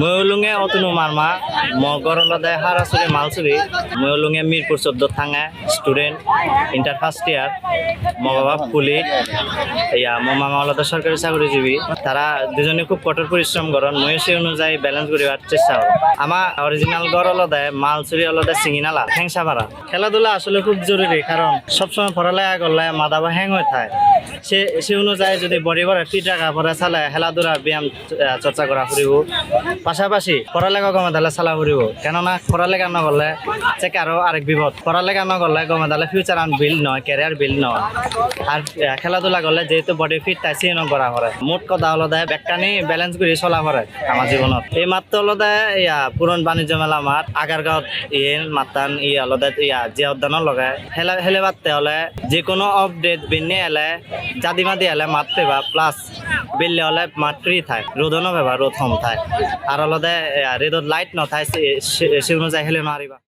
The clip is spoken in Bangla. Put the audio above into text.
ময়লুঙে অতনু মারমা মগরলদে হারাসুরি মালসুরি ময়লুঙে মিরপুর চোদ্দ থাঙে, স্টুডেন্ট, ইন্টার ফার্স্ট ইয়ার, মা পুলি, ইয়া মামা আলাদা সরকারি চাকরিজীবী। তারা দুজনে খুব কঠোর পরিশ্রম করেন মই সেই অনুযায়ী ব্যালেন্স করিবার চেষ্টা করি আমার অরিজিনাল গড় অলদে মালচুরি অলদে চিঙিনালা হেংসা পারা খেলাধুলা আসলে খুব জরুরি, কারণ সবসময় পড়ালেখা করলে মাথা বা হ্যাং হয়ে থাকে। সে সে অনুযায়ী যদি বডি করে ফিট রাখা, পরে চালে খেলাধুলা, ব্যায়াম চর্চা করা ফুরিব। পাশাপাশি পড়ালেখা গমে তাহলে চালা ফুরিব কেননা পড়ালেখা নগলে চেক আরও আরেক বিপদ। পড়ালেখা নগলে গমে তাহলে ফিউচার আন বিল্ড নয় ক্যারিয়ার বিল্ড নয় আর খেলাধুলা করলে যেহেতু বডি ফিট তাই সিনো করা করে মোট কথা হলো দেয় ব্যাগটানি ব্যালেন্স করে চলা করে আমার জীবনত এই মাত্র হলো দেয় ইয়া পুরন বাণিজ্য মেলা মাঠ আগারগাঁৱত ইয়ে মাতান, ই হলদে ইয়া জিয়া উদ্যানৰ লগাই হেলে হেলে বাদতে হলে যিকোনো আপডেট বিনে এলে জাদি মাদি এলে মাত পেবা প্লাস বিল্লে হলে মাত ফ্রি রোদ রোদো নভেবা রোদ কম থায়। আর হলদে রেদত লাইট নথায়, সে সে অনুযায়ী হেলে মারিবা